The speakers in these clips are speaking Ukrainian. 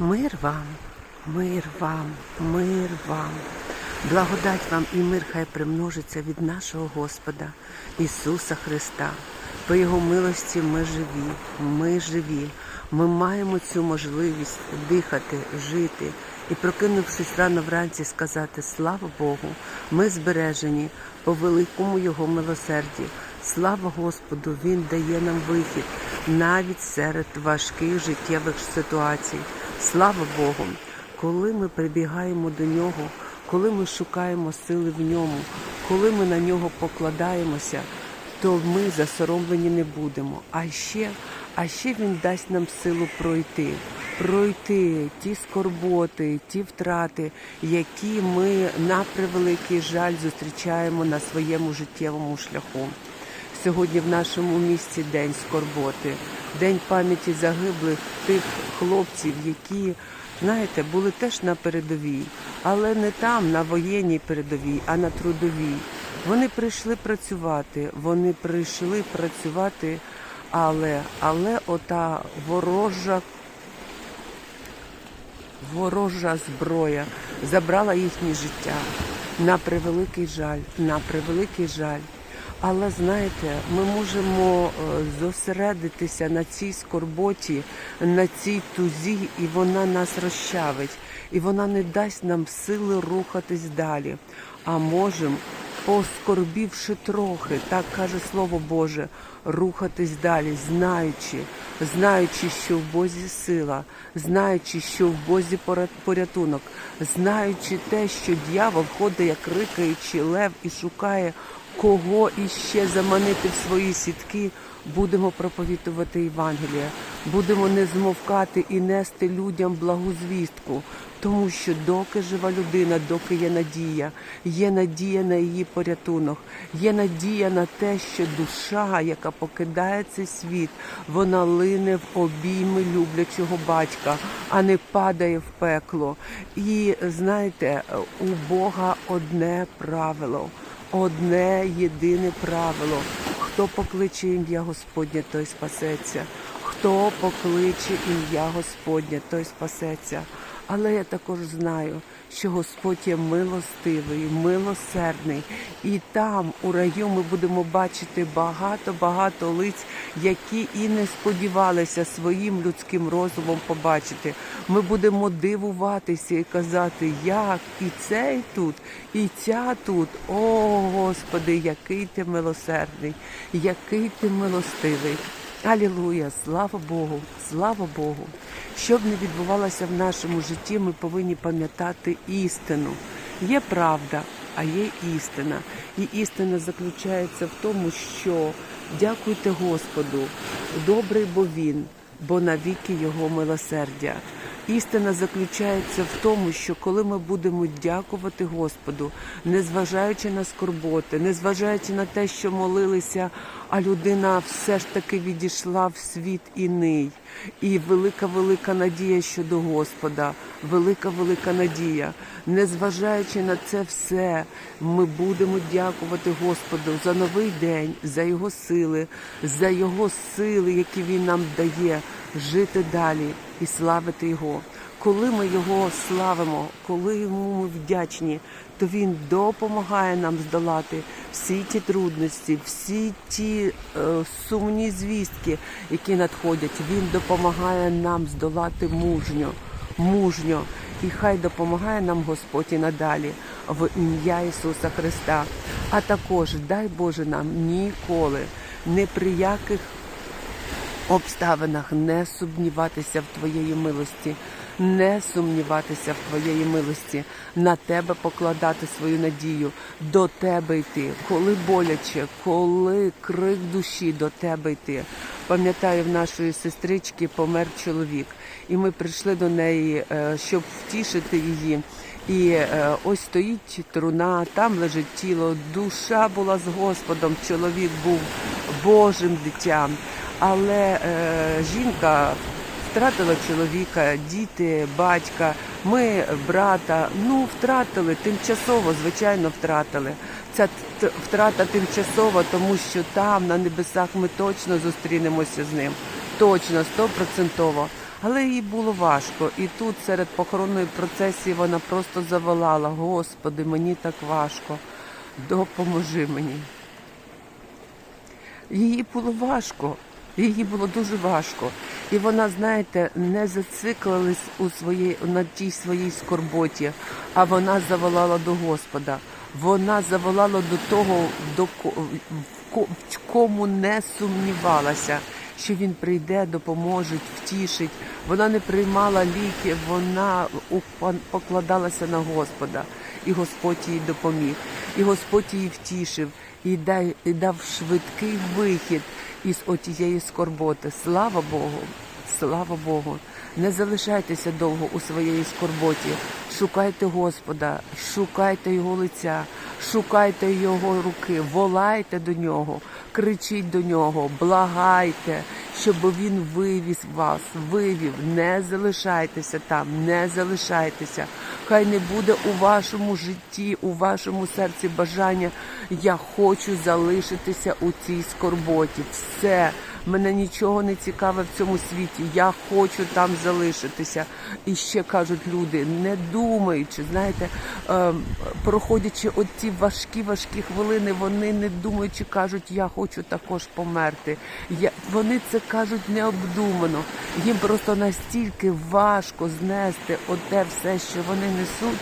Мир вам, мир вам, мир вам. Благодать вам і мир хай примножиться від нашого Господа Ісуса Христа. По Його милості ми живі, ми живі. Ми маємо цю можливість дихати, жити і, прокинувшись рано вранці, сказати Слава Богу! Ми збережені по великому Його милосерді. Слава Господу! Він дає нам вихід навіть серед важких життєвих ситуацій. Слава Богу! Коли ми прибігаємо до нього, коли ми шукаємо сили в ньому, коли ми на нього покладаємося, то ми засоромлені не будемо. А ще, а ще він дасть нам силу пройти, пройти ті скорботи, ті втрати, які ми на превеликий жаль зустрічаємо на своєму життєвому шляху. Сьогодні в нашому місті день скорботи, день пам'яті загиблих тих хлопців, які, знаєте, були теж на передовій, але не там, на воєнній передовій, а на трудовій. Вони прийшли працювати, вони прийшли працювати, але, але ота ворожа ворожа зброя забрала їхнє життя. На превеликий жаль, на превеликий жаль. Але знаєте, ми можемо е, зосередитися на цій скорботі, на цій тузі, і вона нас розчавить, і вона не дасть нам сили рухатись далі. А можемо, поскорбівши трохи, так каже Слово Боже, рухатись далі, знаючи, знаючи, що в Бозі сила, знаючи, що в Бозі порятунок, знаючи те, що дьявол ходить, як рикаючи лев і шукає кого іще заманити в свої сітки, будемо проповідувати Євангелія, будемо не змовкати і нести людям благу звістку, тому що доки жива людина, доки є надія, є надія на її порятунок, є надія на те, що душа, яка покидає цей світ, вона лине в обійми люблячого батька, а не падає в пекло. І знаєте, у Бога одне правило одне єдине правило. Хто покличе ім'я Господнє, той спасеться. Хто покличе ім'я Господнє, той спасеться. Але я також знаю, що Господь є милостивий, милосердний, і там, у раю, ми будемо бачити багато-багато лиць, які і не сподівалися своїм людським розумом побачити. Ми будемо дивуватися і казати, як і цей тут, і ця тут. О, Господи, який ти милосердний, який ти милостивий. Алілуя, слава Богу, слава Богу. Що б не відбувалося в нашому житті, ми повинні пам'ятати істину. Є правда, а є істина. І істина заключається в тому, що дякуйте Господу, добрий бо він, бо навіки його милосердя. Істина заключається в тому, що коли ми будемо дякувати Господу, незважаючи на скорботи, незважаючи на те, що молилися, а людина все ж таки відійшла в світ іний. І велика велика надія щодо Господа, велика велика надія. Незважаючи на це все, ми будемо дякувати Господу за новий день, за його сили, за його сили, які він нам дає жити далі і славити Його. Коли ми його славимо, коли йому ми вдячні, то він допомагає нам здолати всі ті трудності, всі ті е, сумні звістки, які надходять. Він допомагає нам здолати мужньо, мужньо. І хай допомагає нам Господь і надалі в ім'я Ісуса Христа. А також дай Боже нам ніколи, ні при яких обставинах не сумніватися в Твоєї милості, не сумніватися в Твоєї милості, на тебе покладати свою надію, до тебе йти, коли боляче, коли крик душі до тебе йти. Пам'ятаю, в нашої сестрички помер чоловік, і ми прийшли до неї, е, щоб втішити її. І е, ось стоїть труна, там лежить тіло, душа була з Господом, чоловік був Божим дитям. Але е, жінка втратила чоловіка, діти, батька, ми брата. Ну, втратили тимчасово, звичайно, втратили. Ця втрата тимчасова, тому що там, на небесах, ми точно зустрінемося з ним. Точно, стопроцентово. Але їй було важко. І тут серед похоронної процесії вона просто заволала: Господи, мені так важко, допоможи мені. Їй було важко, їй було дуже важко. І вона, знаєте, не зациклилась у своїй на тій своїй скорботі, а вона заволала до Господа. Вона заволала до того, до кому не сумнівалася, що він прийде, допоможе, втішить. Вона не приймала ліки, вона покладалася на Господа, і Господь їй допоміг. І Господь її втішив і дав швидкий вихід із отієї скорботи. Слава Богу! Слава Богу! Не залишайтеся довго у своїй скорботі. Шукайте Господа, шукайте Його лиця, шукайте Його руки, волайте до нього, кричіть до нього, благайте, щоб він вивіз вас, вивів. Не залишайтеся там, не залишайтеся. Хай не буде у вашому житті, у вашому серці бажання. Я хочу залишитися у цій скорботі. Все. Мене нічого не цікаве в цьому світі. Я хочу там залишитися. І ще кажуть люди, не думаючи, знаєте, ем, проходячи оці важкі важкі хвилини, вони не думаючи, кажуть, я хочу також померти. Я, вони це кажуть необдумано. Їм просто настільки важко знести оте все, що вони несуть,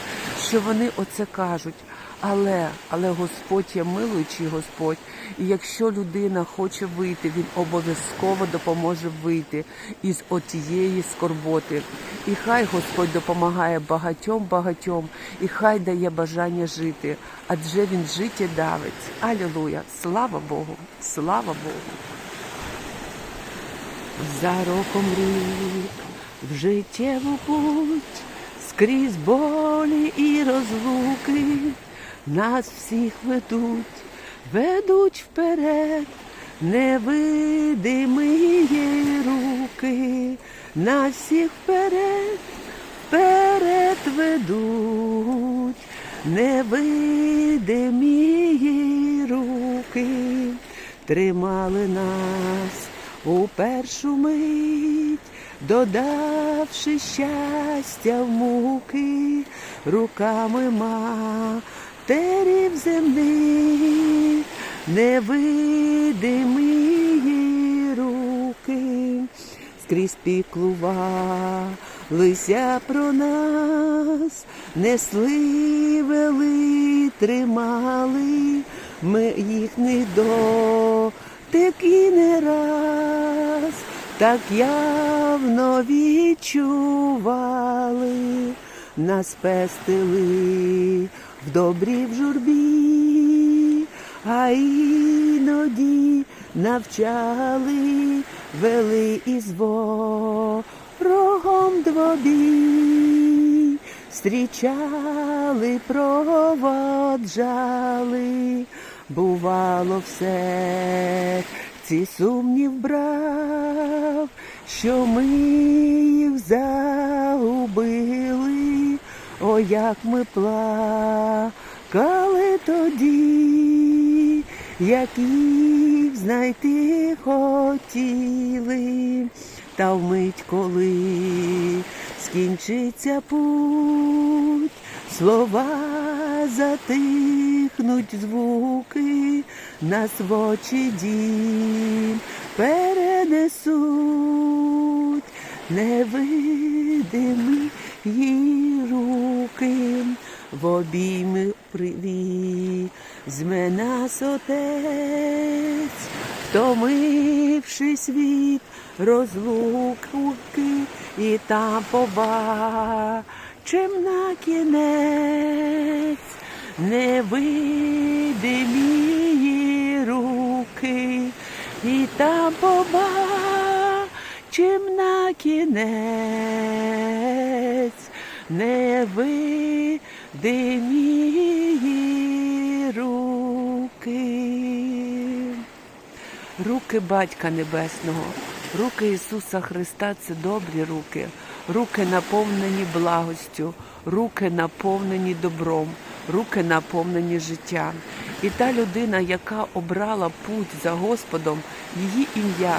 що вони оце кажуть. Але, але Господь є милуючий Господь, і якщо людина хоче вийти, він обов'язково допоможе вийти із отієї скорботи. І хай Господь допомагає багатьом багатьом, і хай дає бажання жити, адже він життєдавець. Алілуя! Слава Богу! Слава Богу! За роком рік в життєву путь, скрізь болі і розлуки нас всіх ведуть, ведуть вперед, невидимі руки, нас всіх вперед, вперед ведуть, невидимі руки, тримали нас у першу мить, додавши щастя в муки, руками матерів земних, невидимі руки, скрізь піклувалися про нас, несли, вели, тримали, ми їх не до і не раз так явно відчували, нас пестили в добрій в журбі, а іноді навчали, вели із ворогом двобій, зустрічали, проводжали, бувало все, ці сумнів брав, що ми їх загубили, як ми плакали тоді, як їх знайти хотіли, та вмить, коли скінчиться путь, слова затихнуть звуки, нас в очі дім перенесуть невидимі її руки, в обійми привізьме нас отець, втомившись від розлуки, і там побачим на кінець невидимі руки, і там побачим на кінець невидимі руки. Руки Батька Небесного, руки Ісуса Христа це добрі руки, руки наповнені благостю, руки наповнені добром, руки наповнені життям. І та людина, яка обрала путь за Господом, її ім'я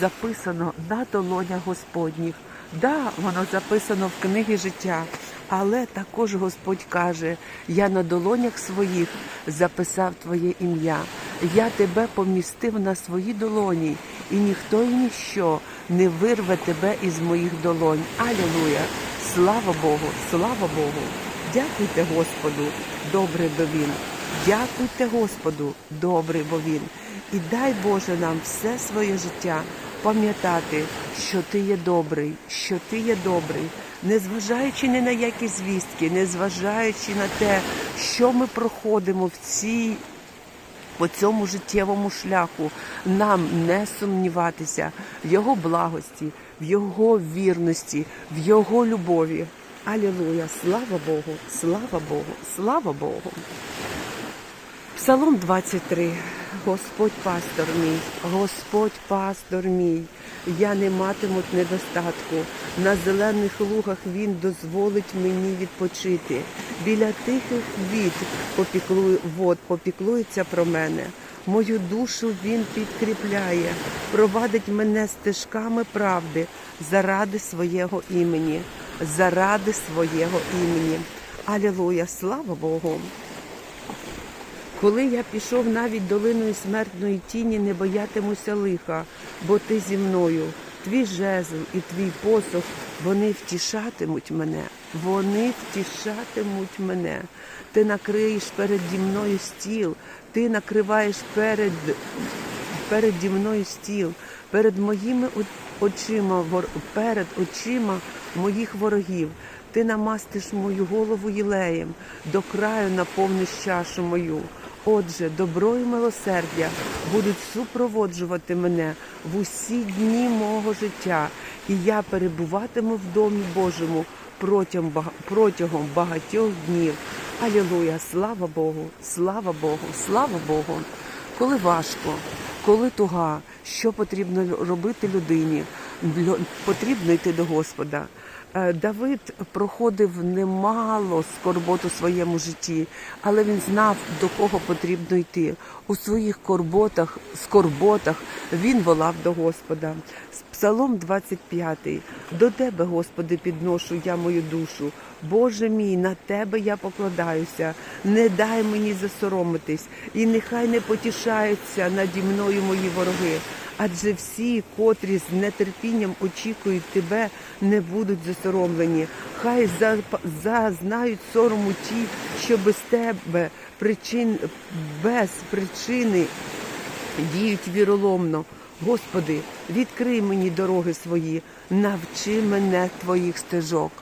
записано на долонях Господніх. Да, воно записано в книгі життя, але також Господь каже: я на долонях своїх записав твоє ім'я. Я тебе помістив на свої долоні, і ніхто і ніщо не вирве тебе із моїх долонь. Алілуя! Слава Богу! Слава Богу! Дякуйте Господу, добрий бо він. Дякуйте Господу, добрий бо він. І дай Боже нам все своє життя пам'ятати, що ти є добрий, що ти є добрий, незважаючи ні на які звістки, незважаючи на те, що ми проходимо в цій по цьому життєвому шляху нам не сумніватися в його благості, в його вірності, в його любові. Алілуя! Слава Богу! Слава Богу! Слава Богу! Псалом 23. Господь пастор мій, Господь пастор мій, я не матиму недостатку. На зелених лугах Він дозволить мені відпочити. Біля тихих від попіклує, вод попіклується про мене. Мою душу він підкріпляє, провадить мене стежками правди заради свого імені, заради свого імені. Алілуя, слава Богу! Коли я пішов навіть долиною смертної тіні, не боятимуся лиха, бо ти зі мною. Твій жезл і твій посох, вони втішатимуть мене, вони втішатимуть мене. Ти накриєш переді мною стіл, ти накриваєш перед, переді мною стіл, перед моїми очима, перед очима моїх ворогів. Ти намастиш мою голову єлеєм, до краю наповниш чашу мою. Отже, добро і милосердя будуть супроводжувати мене в усі дні мого життя, і я перебуватиму в домі Божому протягом, протягом багатьох днів. Алілуя! Слава Богу! Слава Богу! Слава Богу! Коли важко, коли туга, що потрібно робити людині? Лю- Потрібно йти до Господа. Е, Давид проходив немало скорбот у своєму житті, але він знав, до кого потрібно йти. У своїх корботах, скорботах він волав до Господа. Псалом 25. До тебе, Господи, підношу я мою душу. Боже мій, на тебе я покладаюся. Не дай мені засоромитись, і нехай не потішаються наді мною мої вороги. Адже всі, котрі з нетерпінням очікують тебе, не будуть засоромлені. Хай зазнають сорому ті, що без тебе причин без причини діють віроломно. Господи, відкрий мені дороги свої, навчи мене твоїх стежок.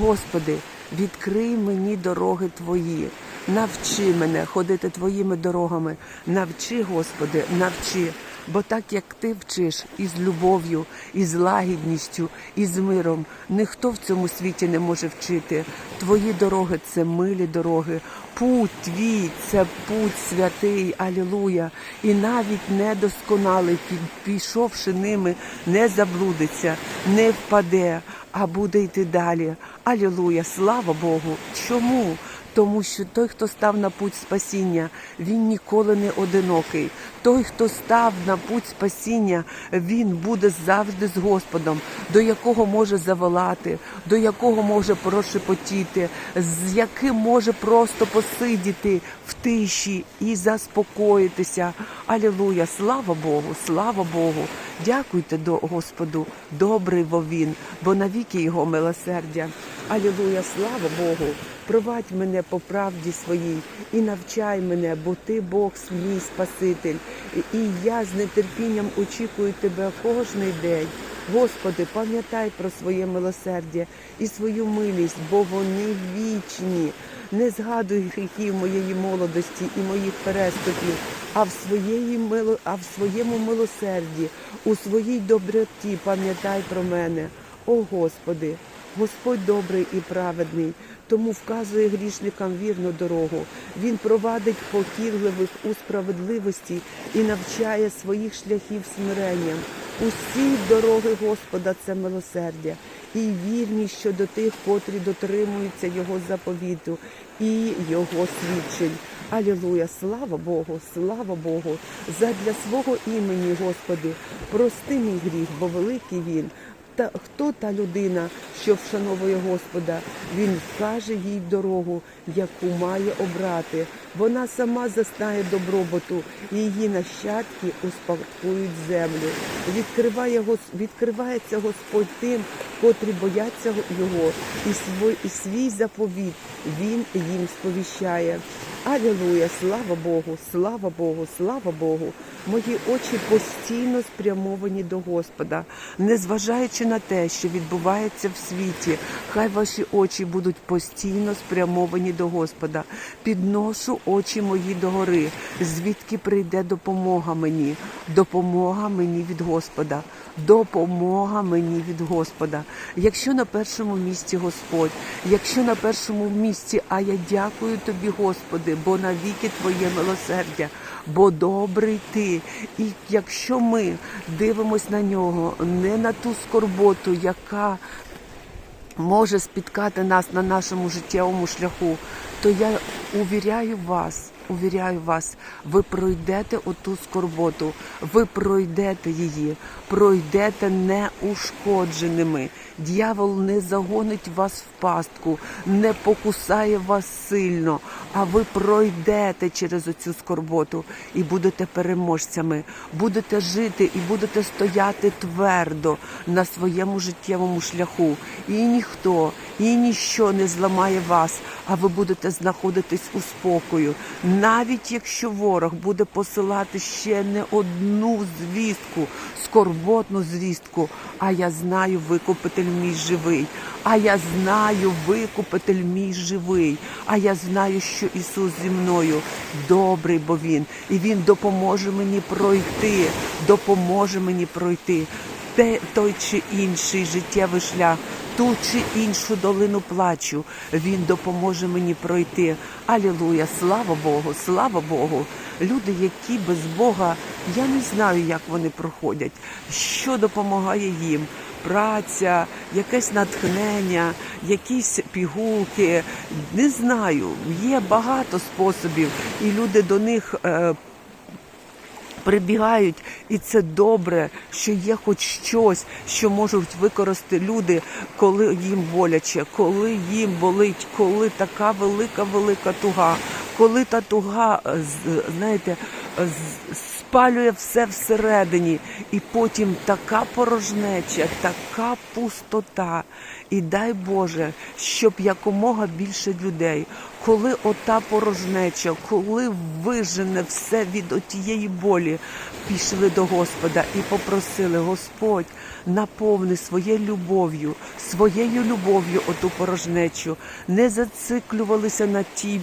Господи, відкрий мені дороги Твої, навчи мене ходити Твоїми дорогами. Навчи, Господи, навчи. Бо так як ти вчиш із любов'ю, із лагідністю, із миром, ніхто в цьому світі не може вчити. Твої дороги це милі дороги. Путь твій це путь святий, алілуя. І навіть недосконалий, пі- пішовши ними, не заблудиться, не впаде, а буде йти далі. Алілуя, слава Богу. Чому? Тому що той, хто став на путь спасіння, він ніколи не одинокий. Той, хто став на путь спасіння, він буде завжди з Господом, до якого може заволати, до якого може прошепотіти, з яким може просто посидіти в тиші і заспокоїтися. Алілуя! Слава Богу! Слава Богу! Дякуйте до Господу, добрий бо він, бо навіки його милосердя. Алілуя! Слава Богу! Провадь мене по правді своїй і навчай мене, бо ти Бог мій Спаситель. І я з нетерпінням очікую тебе кожний день. Господи, пам'ятай про своє милосердя і свою милість, бо вони вічні. Не згадуй гріхів моєї молодості і моїх переступів, а в своєї мило, а в своєму милосерді, у своїй доброті пам'ятай про мене. О Господи, Господь добрий і праведний, тому вказує грішникам вірну дорогу. Він провадить покірливих у справедливості і навчає своїх шляхів смиренням. Усі дороги Господа це милосердя і вірність щодо тих, котрі дотримуються Його заповіту і Його свідчень. Алілуя, слава Богу, слава Богу, задля свого імені, Господи, прости мій гріх, бо великий він. Та, хто та людина, що вшановує Господа? Він вкаже їй дорогу, яку має обрати. Вона сама зазнає добробуту, її нащадки успадкують землю. Відкриває, відкривається Господь тим, котрі бояться Його, і свій, і свій заповіт Він їм сповіщає. Алілуя, слава Богу, слава Богу, слава Богу. Мої очі постійно спрямовані до Господа, незважаючи на те, що відбувається в світі, хай ваші очі будуть постійно спрямовані до Господа. Підношу очі мої до гори, звідки прийде допомога мені, допомога мені від Господа, допомога мені від Господа. Якщо на першому місці Господь, якщо на першому місці, а я дякую тобі, Господи, бо навіки Твоє милосердя, бо добрий ти. І якщо ми дивимось на нього, не на ту скорботу, яка може спіткати нас на нашому життєвому шляху, то я увіряю вас, увіряю вас, ви пройдете оту скорботу, ви пройдете її, пройдете неушкодженими. Дьявол не загонить вас в пастку, не покусає вас сильно, а ви пройдете через оцю скорботу і будете переможцями, будете жити і будете стояти твердо на своєму життєвому шляху. І ніхто, і ніщо не зламає вас, а ви будете знаходитись у спокою. Навіть якщо ворог буде посилати ще не одну звістку, скорботну звістку, а я знаю, викупитель мій живий. А я знаю, викупитель мій живий. А я знаю, що Ісус зі мною добрий, бо Він, і Він допоможе мені пройти, допоможе мені пройти той чи інший життєвий шлях, ту чи іншу долину плачу. Він допоможе мені пройти. Алілуя! Слава Богу, слава Богу! Люди, які без Бога, я не знаю, як вони проходять, що допомагає їм. Праця, якесь натхнення, якісь пігулки. Не знаю. Є багато способів, і люди до них е, прибігають, і це добре, що є хоч щось, що можуть використати люди, коли їм боляче, коли їм болить, коли така велика, велика туга, коли та туга, е, знаєте, е, спалює все всередині, і потім така порожнеча, така пустота. І дай Боже, щоб якомога більше людей, коли ота порожнеча, коли вижене все від отієї болі, пішли до Господа і попросили, Господь, наповни своєю любов'ю, своєю любов'ю оту порожнечу, не зациклювалися на тій,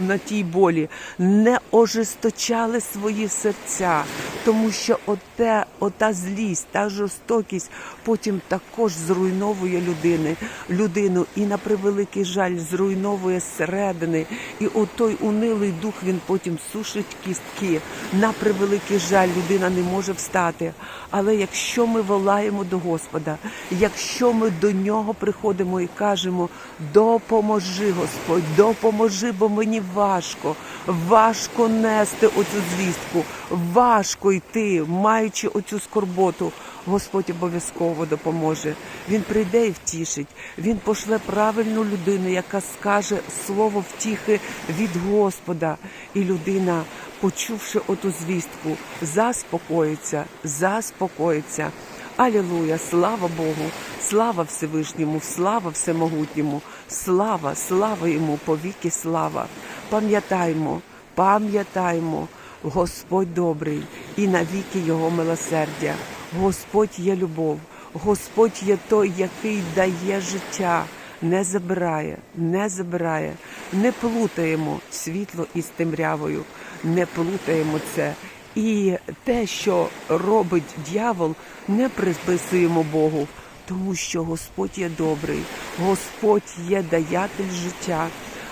на тій болі, не ожесточали свої серця, тому що оте, ота злість, та жорстокість потім також зруйновує людини, людину. І на превеликий жаль зруйновує зсередини. І отой унилий дух він потім сушить кістки. На превеликий жаль людина не може встати. Але якщо ми волаємо до Господа, якщо ми до нього приходимо і кажемо: допоможи, Господь, допоможи, бо мені важко, важко нести оцю звістку, важко йти, маючи оцю скорботу. Господь обов'язково допоможе. Він прийде і втішить. Він пошле правильну людину, яка скаже слово втіхи від Господа. І людина, почувши оту звістку, заспокоїться, заспокоїться. Алілуя, слава Богу, слава Всевишньому, слава Всемогутньому, слава, слава йому, повіки слава. Пам'ятаймо, пам'ятаймо, Господь добрий і навіки Його милосердя. Господь є любов, Господь є той, який дає життя, не забирає, не забирає. Не плутаємо світло із темрявою, не плутаємо це. І те, що робить дьявол, не приписуємо Богу, тому що Господь є добрий, Господь є даятель життя.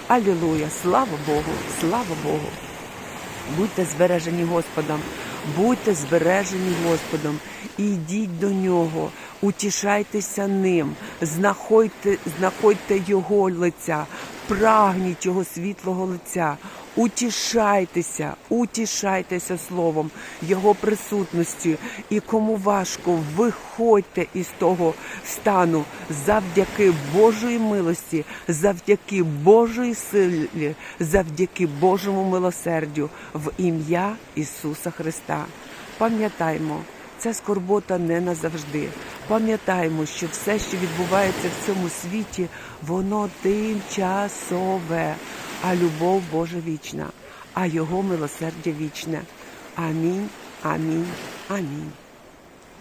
Алілуя! Слава Богу! Слава Богу! Будьте збережені Господом, будьте збережені Господом, і йдіть до нього, утішайтеся ним, знаходьте, знаходьте його лиця, прагніть його світлого лиця. Утішайтеся, утішайтеся словом, Його присутності. І кому важко, виходьте із того стану завдяки Божої милості, завдяки Божої силі, завдяки Божому милосердю в ім'я Ісуса Христа. Пам'ятаймо, ця скорбота не назавжди. Пам'ятаємо, що все, що відбувається в цьому світі, воно тимчасове, а любов Божа вічна, а Його милосердя вічне. Амінь, амінь, амінь.